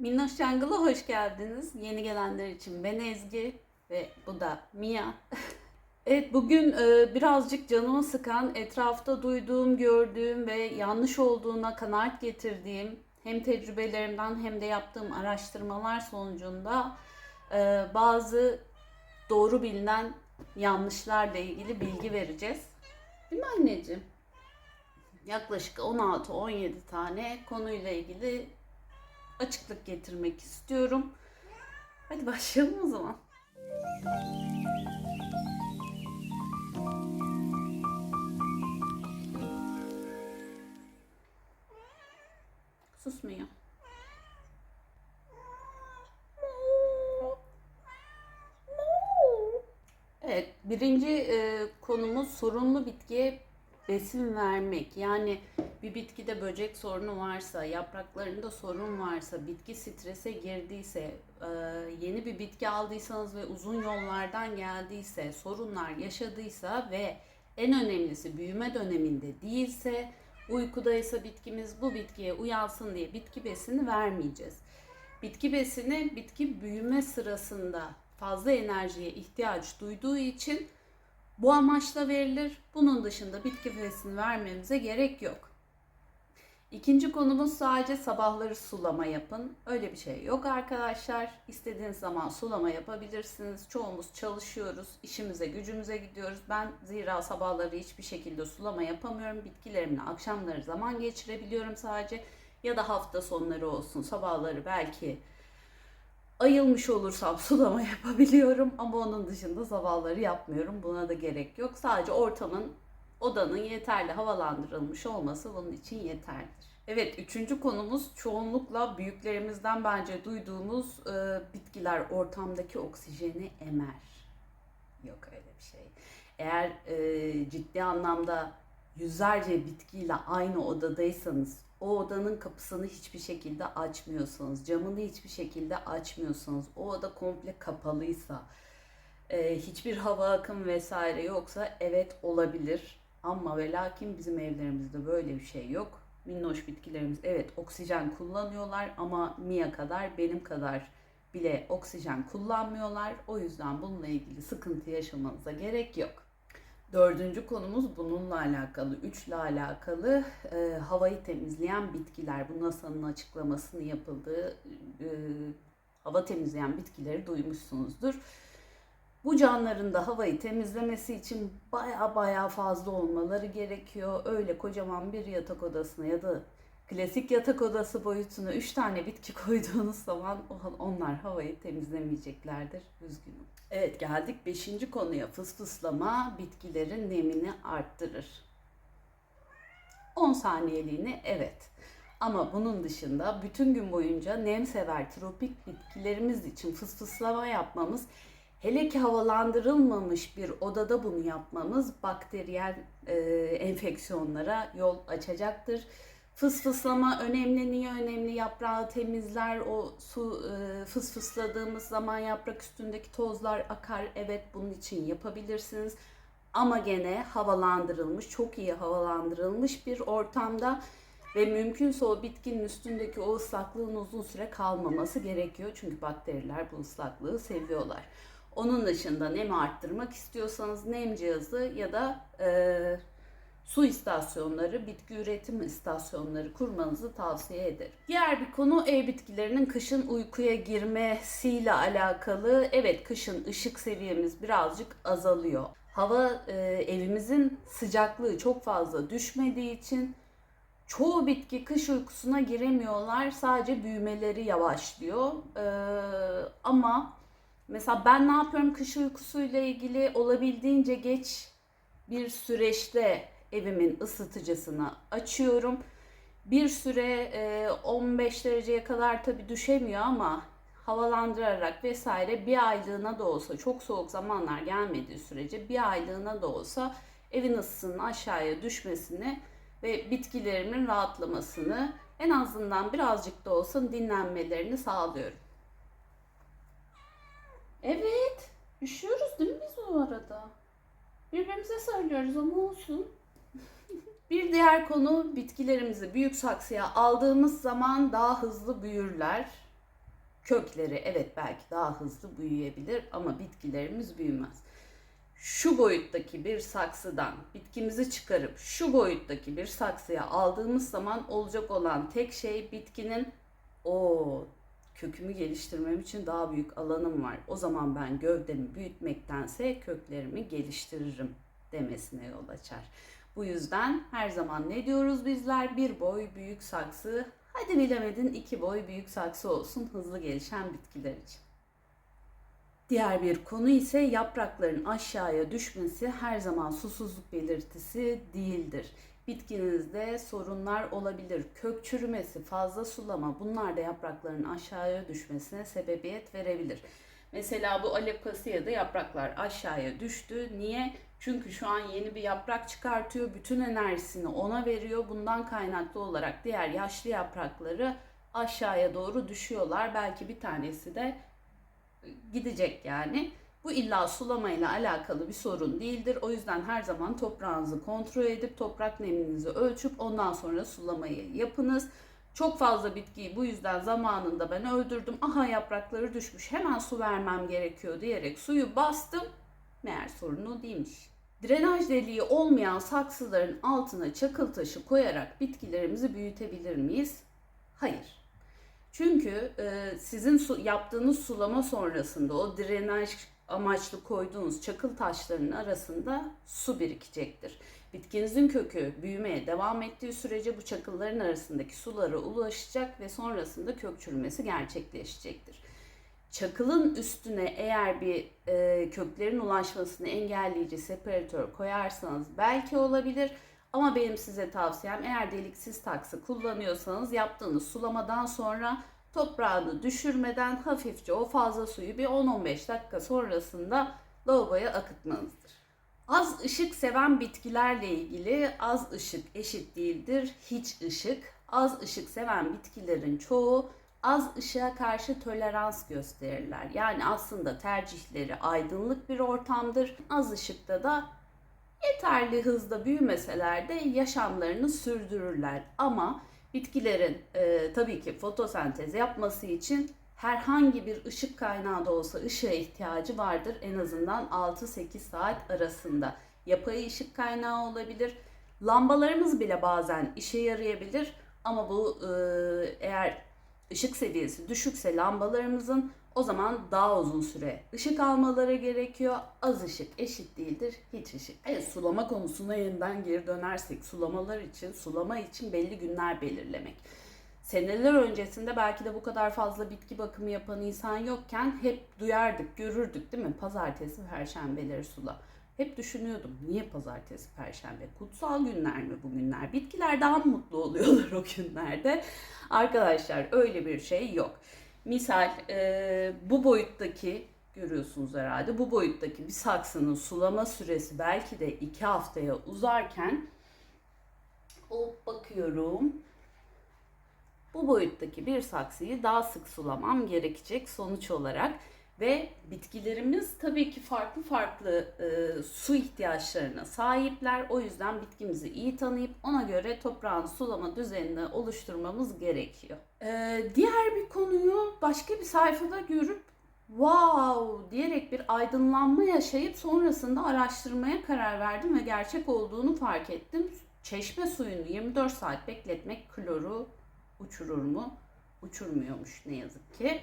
Minnoş Jungle'a hoş geldiniz. Yeni gelenler için ben Ezgi ve bu da Mia. evet bugün e, birazcık canımı sıkan, etrafta duyduğum, gördüğüm ve yanlış olduğuna kanaat getirdiğim hem tecrübelerimden hem de yaptığım araştırmalar sonucunda e, bazı doğru bilinen yanlışlarla ilgili bilgi vereceğiz. Değil mi anneciğim? Yaklaşık 16-17 tane konuyla ilgili açıklık getirmek istiyorum. Hadi başlayalım o zaman. Susmuyor. Evet, birinci e, konumuz sorunlu bitkiye besin vermek. Yani bir bitkide böcek sorunu varsa, yapraklarında sorun varsa, bitki strese girdiyse, e, yeni bir bitki aldıysanız ve uzun yollardan geldiyse, sorunlar yaşadıysa ve en önemlisi büyüme döneminde değilse, uykudaysa bitkimiz bu bitkiye uyansın diye bitki besini vermeyeceğiz. Bitki besini bitki büyüme sırasında fazla enerjiye ihtiyaç duyduğu için bu amaçla verilir. Bunun dışında bitki besini vermemize gerek yok. İkinci konumuz sadece sabahları sulama yapın. Öyle bir şey yok arkadaşlar. İstediğiniz zaman sulama yapabilirsiniz. Çoğumuz çalışıyoruz, işimize, gücümüze gidiyoruz. Ben zira sabahları hiçbir şekilde sulama yapamıyorum. Bitkilerimle akşamları zaman geçirebiliyorum sadece. Ya da hafta sonları olsun sabahları belki ayılmış olursam sulama yapabiliyorum ama onun dışında sabahları yapmıyorum. Buna da gerek yok. Sadece ortamın, odanın yeterli havalandırılmış olması bunun için yeterlidir. Evet, üçüncü konumuz çoğunlukla büyüklerimizden bence duyduğumuz e, bitkiler ortamdaki oksijeni emer. Yok öyle bir şey. Eğer e, ciddi anlamda yüzlerce bitkiyle aynı odadaysanız o odanın kapısını hiçbir şekilde açmıyorsanız, camını hiçbir şekilde açmıyorsanız, o oda komple kapalıysa, e, hiçbir hava akım vesaire yoksa evet olabilir. Ama ve lakin bizim evlerimizde böyle bir şey yok. Minnoş bitkilerimiz evet oksijen kullanıyorlar ama Mia kadar benim kadar bile oksijen kullanmıyorlar. O yüzden bununla ilgili sıkıntı yaşamanıza gerek yok. Dördüncü konumuz bununla alakalı, üçle alakalı e, havayı temizleyen bitkiler. Bu NASA'nın açıklamasını yapıldığı e, hava temizleyen bitkileri duymuşsunuzdur. Bu canlıların da havayı temizlemesi için baya baya fazla olmaları gerekiyor. Öyle kocaman bir yatak odasına ya da klasik yatak odası boyutuna 3 tane bitki koyduğunuz zaman onlar havayı temizlemeyeceklerdir. Üzgünüm. Evet geldik 5. konuya. Fıstıslama bitkilerin nemini arttırır. 10 saniyeliğine evet. Ama bunun dışında bütün gün boyunca nem sever tropik bitkilerimiz için fıstıslama yapmamız hele ki havalandırılmamış bir odada bunu yapmamız bakteriyel e, enfeksiyonlara yol açacaktır. Fısfıslama önemli. Niye önemli? Yaprağı temizler. O su e, fısfısladığımız zaman yaprak üstündeki tozlar akar. Evet bunun için yapabilirsiniz. Ama gene havalandırılmış, çok iyi havalandırılmış bir ortamda ve mümkünse o bitkinin üstündeki o ıslaklığın uzun süre kalmaması gerekiyor. Çünkü bakteriler bu ıslaklığı seviyorlar. Onun dışında nemi arttırmak istiyorsanız nem cihazı ya da e, su istasyonları, bitki üretim istasyonları kurmanızı tavsiye ederim. Diğer bir konu ev bitkilerinin kışın uykuya girmesiyle alakalı. Evet kışın ışık seviyemiz birazcık azalıyor. Hava e, evimizin sıcaklığı çok fazla düşmediği için çoğu bitki kış uykusuna giremiyorlar. Sadece büyümeleri yavaşlıyor. E, ama mesela ben ne yapıyorum kış uykusuyla ilgili olabildiğince geç bir süreçte evimin ısıtıcısını açıyorum. Bir süre 15 dereceye kadar tabii düşemiyor ama havalandırarak vesaire bir aylığına da olsa çok soğuk zamanlar gelmediği sürece bir aylığına da olsa evin ısısının aşağıya düşmesini ve bitkilerimin rahatlamasını en azından birazcık da olsa dinlenmelerini sağlıyorum. Evet, üşüyoruz değil mi biz o arada? Birbirimize söylüyoruz ama olsun. Bir diğer konu bitkilerimizi büyük saksıya aldığımız zaman daha hızlı büyürler. Kökleri evet belki daha hızlı büyüyebilir ama bitkilerimiz büyümez. Şu boyuttaki bir saksıdan bitkimizi çıkarıp şu boyuttaki bir saksıya aldığımız zaman olacak olan tek şey bitkinin o kökümü geliştirmem için daha büyük alanım var. O zaman ben gövdemi büyütmektense köklerimi geliştiririm demesine yol açar. Bu yüzden her zaman ne diyoruz bizler? Bir boy büyük saksı, hadi bilemedin iki boy büyük saksı olsun hızlı gelişen bitkiler için. Diğer bir konu ise yaprakların aşağıya düşmesi her zaman susuzluk belirtisi değildir. Bitkinizde sorunlar olabilir. Kök çürümesi, fazla sulama bunlar da yaprakların aşağıya düşmesine sebebiyet verebilir. Mesela bu alekasiyada yapraklar aşağıya düştü. Niye? Çünkü şu an yeni bir yaprak çıkartıyor. Bütün enerjisini ona veriyor. Bundan kaynaklı olarak diğer yaşlı yaprakları aşağıya doğru düşüyorlar. Belki bir tanesi de gidecek yani. Bu illa sulamayla alakalı bir sorun değildir. O yüzden her zaman toprağınızı kontrol edip toprak neminizi ölçüp ondan sonra sulamayı yapınız. Çok fazla bitkiyi bu yüzden zamanında ben öldürdüm. Aha yaprakları düşmüş hemen su vermem gerekiyor diyerek suyu bastım. Meğer sorun o değilmiş. Drenaj deliği olmayan saksıların altına çakıl taşı koyarak bitkilerimizi büyütebilir miyiz? Hayır. Çünkü e, sizin su, yaptığınız sulama sonrasında o drenaj amaçlı koyduğunuz çakıl taşlarının arasında su birikecektir. Bitkinizin kökü büyümeye devam ettiği sürece bu çakılların arasındaki sulara ulaşacak ve sonrasında kök çürümesi gerçekleşecektir. Çakılın üstüne eğer bir e, köklerin ulaşmasını engelleyici separatör koyarsanız belki olabilir. Ama benim size tavsiyem eğer deliksiz taksı kullanıyorsanız yaptığınız sulamadan sonra toprağını düşürmeden hafifçe o fazla suyu bir 10-15 dakika sonrasında lavaboya akıtmanızdır. Az ışık seven bitkilerle ilgili az ışık eşit değildir hiç ışık. Az ışık seven bitkilerin çoğu az ışığa karşı tolerans gösterirler. Yani aslında tercihleri aydınlık bir ortamdır. Az ışıkta da yeterli hızda büyümeseler de yaşamlarını sürdürürler. Ama bitkilerin e, tabii ki fotosentez yapması için herhangi bir ışık kaynağı da olsa ışığa ihtiyacı vardır. En azından 6-8 saat arasında. Yapay ışık kaynağı olabilir. Lambalarımız bile bazen işe yarayabilir. Ama bu e, eğer ışık seviyesi düşükse lambalarımızın o zaman daha uzun süre ışık almaları gerekiyor. Az ışık eşit değildir hiç ışık. Evet sulama konusuna yeniden geri dönersek sulamalar için sulama için belli günler belirlemek. Seneler öncesinde belki de bu kadar fazla bitki bakımı yapan insan yokken hep duyardık, görürdük değil mi? Pazartesi, perşembeleri sula. Hep düşünüyordum niye pazartesi, perşembe? Kutsal günler mi bu günler? Bitkiler daha mutlu oluyorlar o günlerde. Arkadaşlar öyle bir şey yok. Misal e, bu boyuttaki görüyorsunuz herhalde bu boyuttaki bir saksının sulama süresi belki de iki haftaya uzarken o bakıyorum bu boyuttaki bir saksıyı daha sık sulamam gerekecek sonuç olarak ve bitkilerimiz tabii ki farklı farklı e, su ihtiyaçlarına sahipler. O yüzden bitkimizi iyi tanıyıp ona göre toprağın sulama düzenini oluşturmamız gerekiyor. E, diğer bir konuyu başka bir sayfada görüp wow diyerek bir aydınlanma yaşayıp sonrasında araştırmaya karar verdim ve gerçek olduğunu fark ettim. Çeşme suyunu 24 saat bekletmek kloru uçurur mu? Uçurmuyormuş ne yazık ki.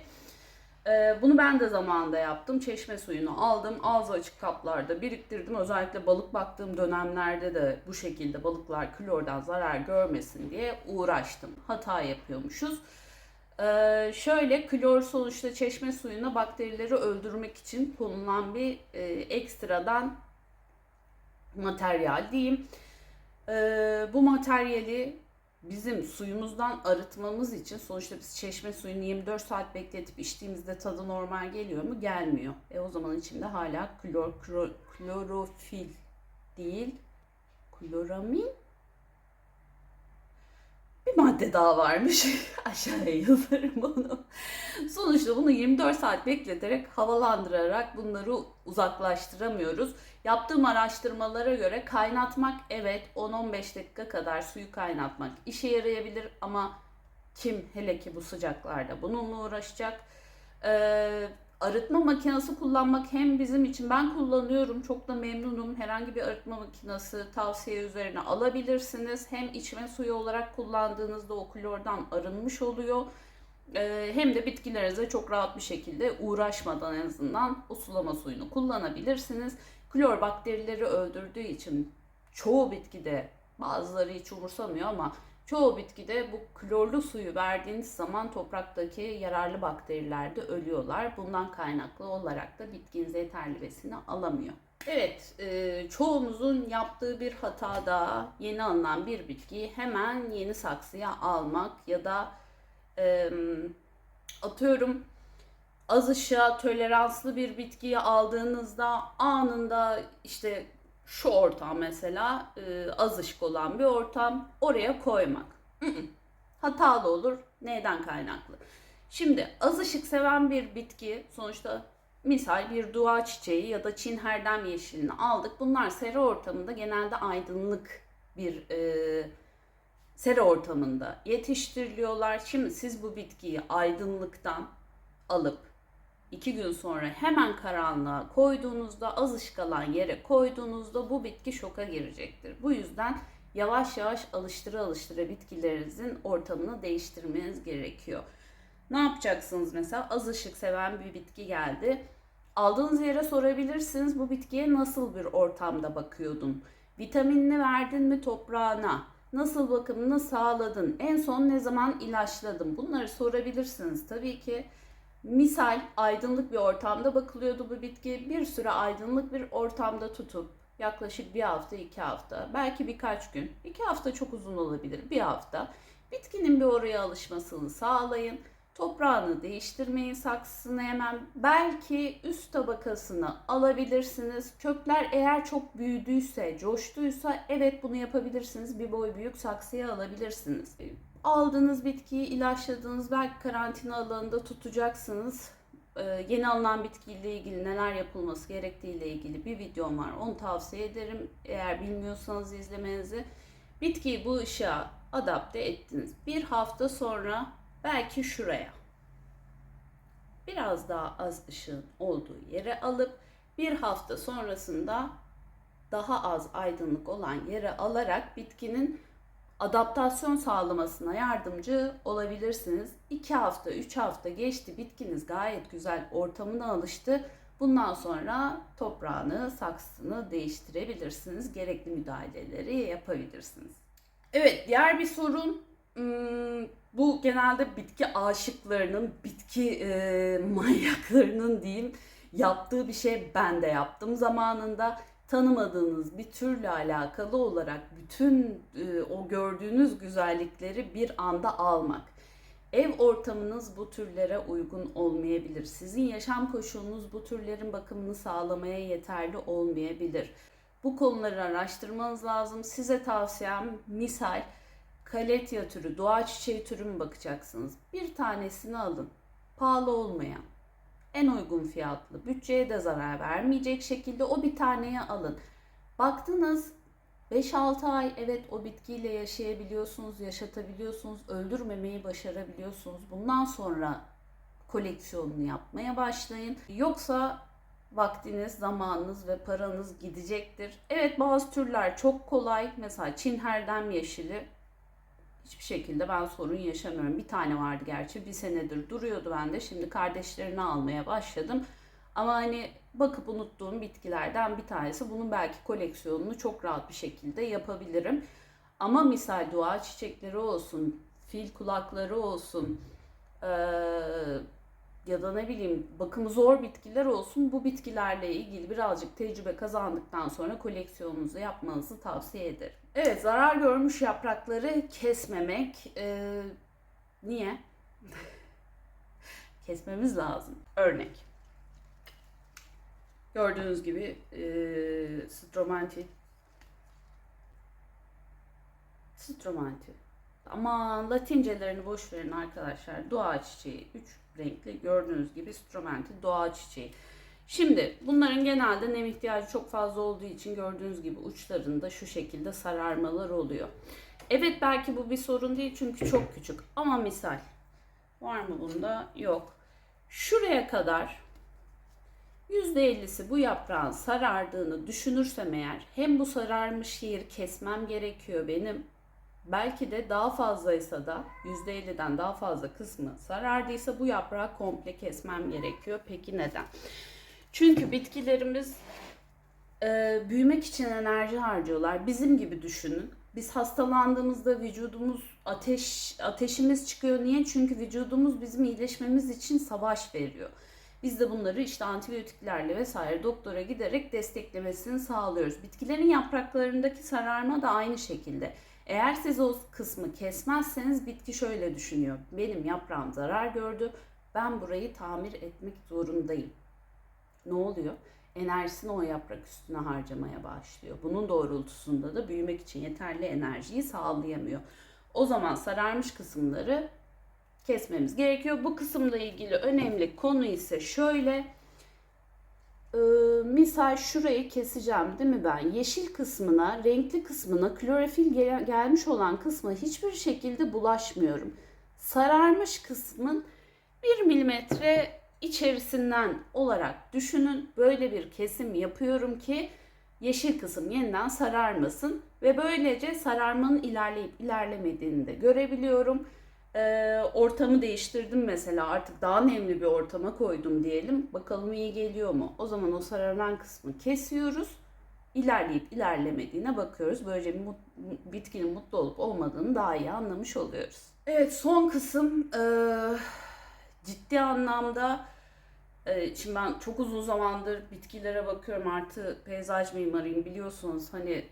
Ee, bunu ben de zamanında yaptım. Çeşme suyunu aldım. Ağzı açık kaplarda biriktirdim. Özellikle balık baktığım dönemlerde de bu şekilde balıklar klordan zarar görmesin diye uğraştım. Hata yapıyormuşuz. Ee, şöyle klor sonuçta çeşme suyuna bakterileri öldürmek için konulan bir e, ekstradan materyal diyeyim. Ee, bu materyali bizim suyumuzdan arıtmamız için sonuçta biz çeşme suyunu 24 saat bekletip içtiğimizde tadı normal geliyor mu? Gelmiyor. E o zaman içinde hala klor, klor klorofil değil, kloramin madde daha varmış. Aşağıya yazarım onu. Sonuçta bunu 24 saat bekleterek, havalandırarak bunları uzaklaştıramıyoruz. Yaptığım araştırmalara göre kaynatmak evet 10-15 dakika kadar suyu kaynatmak işe yarayabilir ama kim hele ki bu sıcaklarda bununla uğraşacak? Ee, arıtma makinesi kullanmak hem bizim için ben kullanıyorum çok da memnunum. Herhangi bir arıtma makinesi tavsiye üzerine alabilirsiniz. Hem içme suyu olarak kullandığınızda o klordan arınmış oluyor. Ee, hem de bitkilerinize çok rahat bir şekilde uğraşmadan en azından o sulama suyunu kullanabilirsiniz. Klor bakterileri öldürdüğü için çoğu bitkide bazıları hiç umursamıyor ama çoğu bitkide bu klorlu suyu verdiğiniz zaman topraktaki yararlı bakteriler de ölüyorlar. Bundan kaynaklı olarak da bitkiniz yeterli besini alamıyor. Evet, e, çoğumuzun yaptığı bir hata da yeni alınan bir bitkiyi hemen yeni saksıya almak ya da atıyorum az ışığa toleranslı bir bitkiyi aldığınızda anında işte şu ortam mesela e, az ışık olan bir ortam oraya koymak. Mm-mm. Hatalı olur. Neyden kaynaklı? Şimdi az ışık seven bir bitki sonuçta misal bir dua çiçeği ya da Çin herdem yeşilini aldık. Bunlar sera ortamında genelde aydınlık bir e, sera ortamında yetiştiriliyorlar. Şimdi siz bu bitkiyi aydınlıktan alıp iki gün sonra hemen karanlığa koyduğunuzda az ışık alan yere koyduğunuzda bu bitki şoka girecektir. Bu yüzden yavaş yavaş alıştıra alıştıra bitkilerinizin ortamını değiştirmeniz gerekiyor. Ne yapacaksınız mesela az ışık seven bir bitki geldi. Aldığınız yere sorabilirsiniz bu bitkiye nasıl bir ortamda bakıyordun? Vitaminini verdin mi toprağına? Nasıl bakımını sağladın? En son ne zaman ilaçladın? Bunları sorabilirsiniz tabii ki. Misal aydınlık bir ortamda bakılıyordu bu bitki. Bir süre aydınlık bir ortamda tutup yaklaşık bir hafta, iki hafta, belki birkaç gün. iki hafta çok uzun olabilir, bir hafta. Bitkinin bir oraya alışmasını sağlayın. Toprağını değiştirmeyin saksısını hemen. Belki üst tabakasını alabilirsiniz. Kökler eğer çok büyüdüyse, coştuysa evet bunu yapabilirsiniz. Bir boy büyük saksıya alabilirsiniz aldığınız bitkiyi ilaçladığınız belki karantina alanında tutacaksınız. Ee, yeni alınan bitkiyle ilgili neler yapılması gerektiğiyle ilgili bir videom var. Onu tavsiye ederim. Eğer bilmiyorsanız izlemenizi. Bitkiyi bu ışığa adapte ettiniz. Bir hafta sonra belki şuraya biraz daha az ışığın olduğu yere alıp bir hafta sonrasında daha az aydınlık olan yere alarak bitkinin adaptasyon sağlamasına yardımcı olabilirsiniz. 2 hafta, 3 hafta geçti, bitkiniz gayet güzel ortamına alıştı. Bundan sonra toprağını, saksısını değiştirebilirsiniz. Gerekli müdahaleleri yapabilirsiniz. Evet, diğer bir sorun hmm, bu genelde bitki aşıklarının, bitki e, manyaklarının diyeyim yaptığı bir şey ben de yaptım zamanında tanımadığınız bir türle alakalı olarak bütün e, o gördüğünüz güzellikleri bir anda almak. Ev ortamınız bu türlere uygun olmayabilir. Sizin yaşam koşulunuz bu türlerin bakımını sağlamaya yeterli olmayabilir. Bu konuları araştırmanız lazım. Size tavsiyem misal kaletya türü, doğa çiçeği türü mü bakacaksınız? Bir tanesini alın. Pahalı olmayan en uygun fiyatlı, bütçeye de zarar vermeyecek şekilde o bir taneyi alın. Baktınız 5-6 ay evet o bitkiyle yaşayabiliyorsunuz, yaşatabiliyorsunuz, öldürmemeyi başarabiliyorsunuz. Bundan sonra koleksiyonunu yapmaya başlayın. Yoksa vaktiniz, zamanınız ve paranız gidecektir. Evet bazı türler çok kolay. Mesela Çin herdem yeşili hiçbir şekilde ben sorun yaşamıyorum. Bir tane vardı gerçi bir senedir duruyordu bende. Şimdi kardeşlerini almaya başladım. Ama hani bakıp unuttuğum bitkilerden bir tanesi. Bunun belki koleksiyonunu çok rahat bir şekilde yapabilirim. Ama misal dua çiçekleri olsun, fil kulakları olsun, ee, ya da ne bileyim bakımı zor bitkiler olsun bu bitkilerle ilgili birazcık tecrübe kazandıktan sonra koleksiyonunuzu yapmanızı tavsiye ederim. Evet zarar görmüş yaprakları kesmemek. Ee, niye? Kesmemiz lazım. Örnek. Gördüğünüz gibi e, Stromanti Stromanti. Ama latincelerini boş verin arkadaşlar. Doğa çiçeği 3 renkli gördüğünüz gibi Stromanti doğa çiçeği. Şimdi bunların genelde nem ihtiyacı çok fazla olduğu için gördüğünüz gibi uçlarında şu şekilde sararmalar oluyor. Evet belki bu bir sorun değil çünkü çok küçük ama misal var mı bunda? Yok. Şuraya kadar %50'si bu yaprağın sarardığını düşünürsem eğer hem bu sararmış yeri kesmem gerekiyor benim belki de daha fazlaysa da %50'den daha fazla kısmı sarardıysa bu yaprağı komple kesmem gerekiyor. Peki neden? Çünkü bitkilerimiz e, büyümek için enerji harcıyorlar. Bizim gibi düşünün. Biz hastalandığımızda vücudumuz ateş ateşimiz çıkıyor. Niye? Çünkü vücudumuz bizim iyileşmemiz için savaş veriyor. Biz de bunları işte antibiyotiklerle vesaire doktora giderek desteklemesini sağlıyoruz. Bitkilerin yapraklarındaki sararma da aynı şekilde. Eğer siz o kısmı kesmezseniz bitki şöyle düşünüyor. Benim yaprağım zarar gördü. Ben burayı tamir etmek zorundayım. Ne oluyor? Enerjisini o yaprak üstüne harcamaya başlıyor. Bunun doğrultusunda da büyümek için yeterli enerjiyi sağlayamıyor. O zaman sararmış kısımları kesmemiz gerekiyor. Bu kısımla ilgili önemli konu ise şöyle. Ee, misal şurayı keseceğim değil mi ben? Yeşil kısmına, renkli kısmına, klorofil gel- gelmiş olan kısma hiçbir şekilde bulaşmıyorum. Sararmış kısmın 1 milimetre içerisinden olarak düşünün. Böyle bir kesim yapıyorum ki yeşil kısım yeniden sararmasın ve böylece sararmanın ilerleyip ilerlemediğini de görebiliyorum. Ee, ortamı değiştirdim mesela artık daha nemli bir ortama koydum diyelim. Bakalım iyi geliyor mu? O zaman o sararan kısmı kesiyoruz. İlerleyip ilerlemediğine bakıyoruz. Böylece mut- bitkinin mutlu olup olmadığını daha iyi anlamış oluyoruz. Evet son kısım eee, ciddi anlamda eee, şimdi ben çok uzun zamandır bitkilere bakıyorum artı peyzaj mimarıyım biliyorsunuz. Hani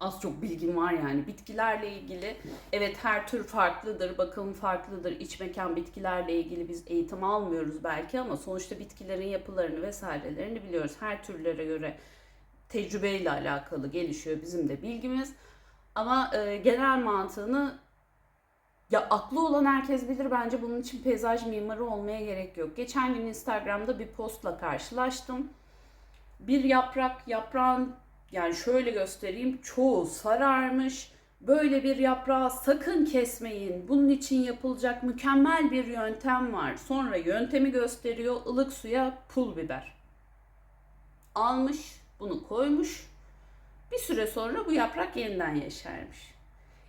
az çok bilgim var yani. Bitkilerle ilgili evet her tür farklıdır bakım farklıdır. İç mekan bitkilerle ilgili biz eğitim almıyoruz belki ama sonuçta bitkilerin yapılarını vesairelerini biliyoruz. Her türlere göre tecrübeyle alakalı gelişiyor bizim de bilgimiz. Ama e, genel mantığını ya aklı olan herkes bilir bence bunun için peyzaj mimarı olmaya gerek yok. Geçen gün Instagram'da bir postla karşılaştım. Bir yaprak, yaprağın yani şöyle göstereyim çoğu sararmış. Böyle bir yaprağı sakın kesmeyin. Bunun için yapılacak mükemmel bir yöntem var. Sonra yöntemi gösteriyor. ılık suya pul biber. Almış, bunu koymuş. Bir süre sonra bu yaprak yeniden yeşermiş.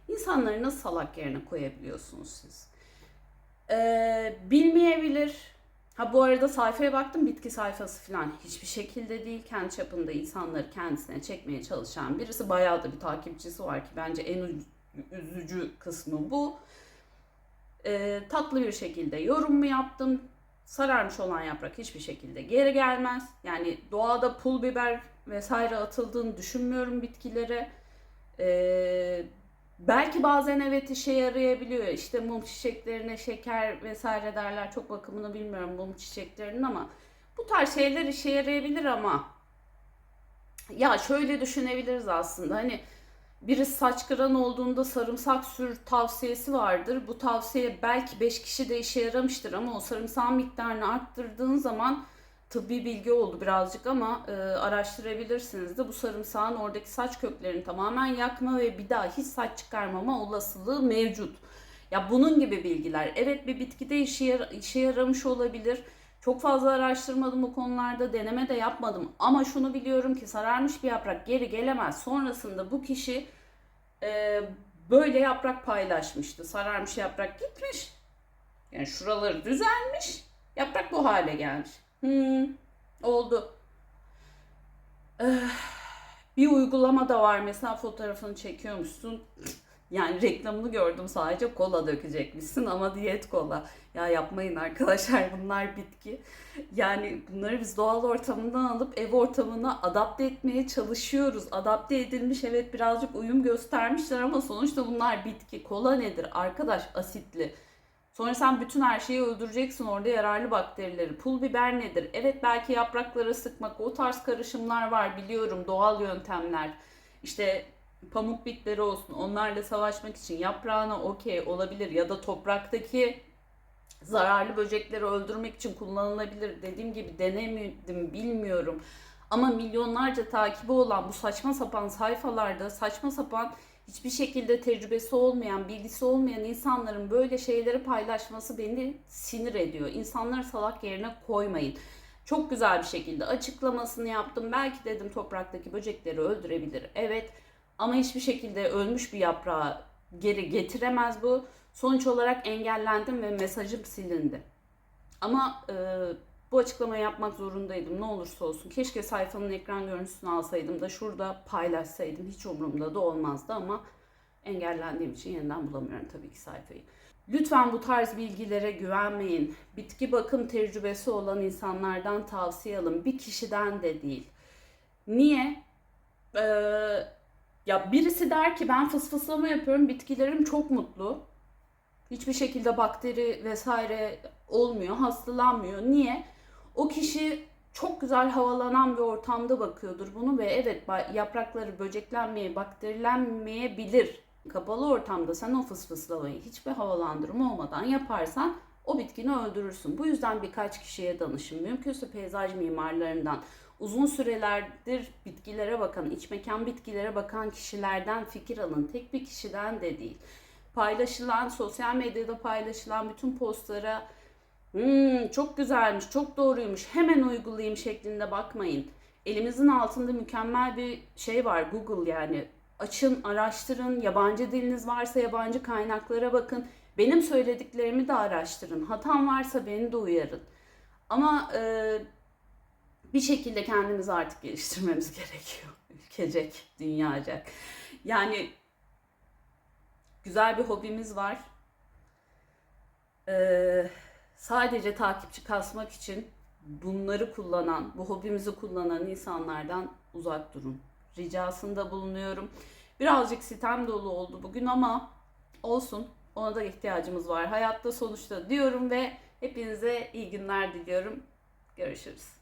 İnsanları nasıl salak yerine koyabiliyorsunuz siz? Ee, bilmeyebilir. Ha bu arada sayfaya baktım bitki sayfası falan hiçbir şekilde değil. Kendi çapında insanları kendisine çekmeye çalışan birisi. Bayağı da bir takipçisi var ki bence en üz- üzücü kısmı bu. Ee, tatlı bir şekilde yorumumu yaptım. Sararmış olan yaprak hiçbir şekilde geri gelmez. Yani doğada pul biber vesaire atıldığını düşünmüyorum bitkilere. Ee, belki bazen evet işe yarayabiliyor. İşte mum çiçeklerine şeker vesaire derler. Çok bakımını bilmiyorum mum çiçeklerinin ama bu tarz şeyler işe yarayabilir ama ya şöyle düşünebiliriz aslında. Hani biri saç kıran olduğunda sarımsak sür tavsiyesi vardır. Bu tavsiye belki 5 kişi de işe yaramıştır ama o sarımsağın miktarını arttırdığın zaman tıbbi bilgi oldu birazcık ama e, araştırabilirsiniz de bu sarımsağın oradaki saç köklerini tamamen yakma ve bir daha hiç saç çıkarmama olasılığı mevcut. Ya bunun gibi bilgiler. Evet bir bitkide işe, yara- işe yaramış olabilir. Çok fazla araştırmadım bu konularda, deneme de yapmadım. Ama şunu biliyorum ki sararmış bir yaprak geri gelemez. Sonrasında bu kişi e, böyle yaprak paylaşmıştı. Sararmış yaprak gitmiş. Yani şuraları düzelmiş. Yaprak bu hale gelmiş. Hmm, oldu. Eh, bir uygulama da var mesela fotoğrafını çekiyormuşsun. Yani reklamını gördüm sadece kola dökecekmişsin ama diyet kola. Ya yapmayın arkadaşlar bunlar bitki. Yani bunları biz doğal ortamından alıp ev ortamına adapte etmeye çalışıyoruz. Adapte edilmiş evet birazcık uyum göstermişler ama sonuçta bunlar bitki. Kola nedir arkadaş asitli. Sonra sen bütün her şeyi öldüreceksin orada yararlı bakterileri. Pul biber nedir? Evet belki yapraklara sıkmak o tarz karışımlar var biliyorum doğal yöntemler. İşte pamuk bitleri olsun onlarla savaşmak için yaprağına okey olabilir ya da topraktaki zararlı böcekleri öldürmek için kullanılabilir. Dediğim gibi denemedim bilmiyorum. Ama milyonlarca takibi olan bu saçma sapan sayfalarda saçma sapan hiçbir şekilde tecrübesi olmayan, bilgisi olmayan insanların böyle şeyleri paylaşması beni sinir ediyor. İnsanları salak yerine koymayın. Çok güzel bir şekilde açıklamasını yaptım. Belki dedim topraktaki böcekleri öldürebilir. Evet ama hiçbir şekilde ölmüş bir yaprağı geri getiremez bu. Sonuç olarak engellendim ve mesajım silindi. Ama e, bu açıklamayı yapmak zorundaydım ne olursa olsun. Keşke sayfanın ekran görüntüsünü alsaydım da şurada paylaşsaydım. Hiç umurumda da olmazdı ama engellendiğim için yeniden bulamıyorum tabii ki sayfayı. Lütfen bu tarz bilgilere güvenmeyin. Bitki bakım tecrübesi olan insanlardan tavsiye alın. Bir kişiden de değil. Niye? Ee, ya birisi der ki ben fısfıslama yapıyorum, bitkilerim çok mutlu. Hiçbir şekilde bakteri vesaire olmuyor, hastalanmıyor. Niye? O kişi çok güzel havalanan bir ortamda bakıyordur bunu ve evet yaprakları böceklenmeye, bakterilenmeyebilir. Kapalı ortamda sen o fısfıslamayı hiçbir havalandırma olmadan yaparsan o bitkini öldürürsün. Bu yüzden birkaç kişiye danışın. Mümkünse peyzaj mimarlarından, uzun sürelerdir bitkilere bakan, iç mekan bitkilere bakan kişilerden fikir alın. Tek bir kişiden de değil. Paylaşılan, sosyal medyada paylaşılan bütün postlara "Hmm, çok güzelmiş, çok doğruymuş, hemen uygulayayım şeklinde bakmayın. Elimizin altında mükemmel bir şey var Google yani. Açın, araştırın, yabancı diliniz varsa yabancı kaynaklara bakın. Benim söylediklerimi de araştırın. Hatam varsa beni de uyarın. Ama e, bir şekilde kendimizi artık geliştirmemiz gerekiyor. Ülkecek, dünyacak. Yani güzel bir hobimiz var. Ee, sadece takipçi kasmak için bunları kullanan, bu hobimizi kullanan insanlardan uzak durun. Ricasında bulunuyorum. Birazcık sitem dolu oldu bugün ama olsun. Ona da ihtiyacımız var. Hayatta sonuçta diyorum ve hepinize iyi günler diliyorum. Görüşürüz.